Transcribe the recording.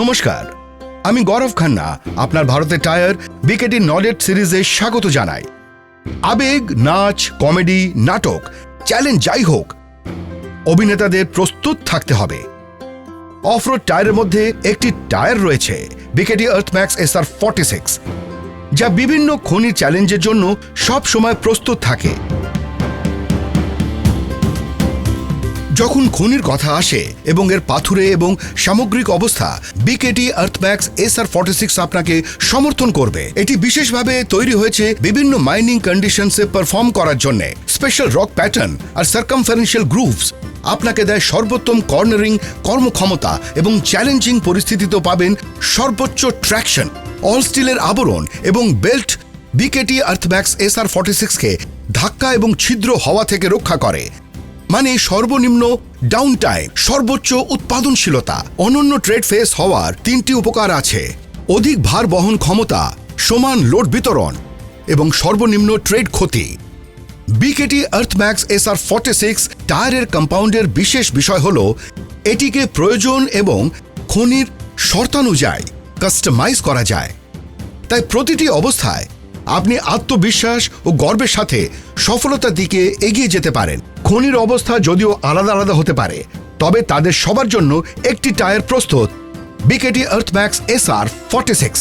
নমস্কার। আমি গৌরব খান্না, আপনার ভারতের টায়ার বিকেটি নলেজ সিরিজে স্বাগত জানাই। আবেগ, নাচ, কমেডি, নাটক, চ্যালেঞ্জ যাই হোক, অভিনেতাদের প্রস্তুত থাকতে হবে। অফরোড টায়ারের মধ্যে একটি টায়ার রয়েছে BKT Earthmax S R forty six যা বিভিন্ন খনির চ্যালেঞ্জের জন্য সব সময় প্রস্তুত থাকে। যখন খনির কথা আসে এবং এর পাথুরে এবং সামগ্রিক অবস্থা BKT Earthmax S R forty six আপনাকে সমর্থন করবে। এটি বিশেষভাবে তৈরি হয়েছে বিভিন্ন মাইনিং কন্ডিশনসে পারফর্ম করার জন্য। স্পেশাল রক প্যাটার্ন আর সার্কামফারেন্সিয়াল গ্রুভস আপনাকে দেয় সর্বোত্তম কর্নারিং কর্মক্ষমতা এবং চ্যালেঞ্জিং পরিস্থিতিতেও পাবেন সর্বোচ্চ ট্র্যাকশন অল স্টিলের আবরণ এবং belt BKT Earthmax S R forty সিক্সকে ধাক্কা এবং ছিদ্র হওয়া থেকে রক্ষা করে। মানে সর্বনিম্ন ডাউন টাইম সর্বোচ্চ উৎপাদনশীলতা। অনন্য ট্রেড ফেস হওয়ার তিনটি উপকার আছে। অধিক ভার বহন ক্ষমতা, সমান লোড বিতরণ এবং সর্বনিম্ন ট্রেড ক্ষতি। BKT Earthmax S R forty six টায়ারের কম্পাউন্ডের বিশেষ বিষয় হল, এটিকে প্রয়োজন এবং খনির শর্তানুযায়ী কাস্টমাইজ করা যায়। তাই প্রতিটি অবস্থায় আপনি আত্মবিশ্বাস ও গর্বের সাথে সফলতার দিকে এগিয়ে যেতে পারেন। খনির অবস্থা যদিও আলাদা আলাদা হতে পারে, তবে তাদের সবার জন্য একটি টায়ার প্রস্তুত। BKT Earthmax S R forty six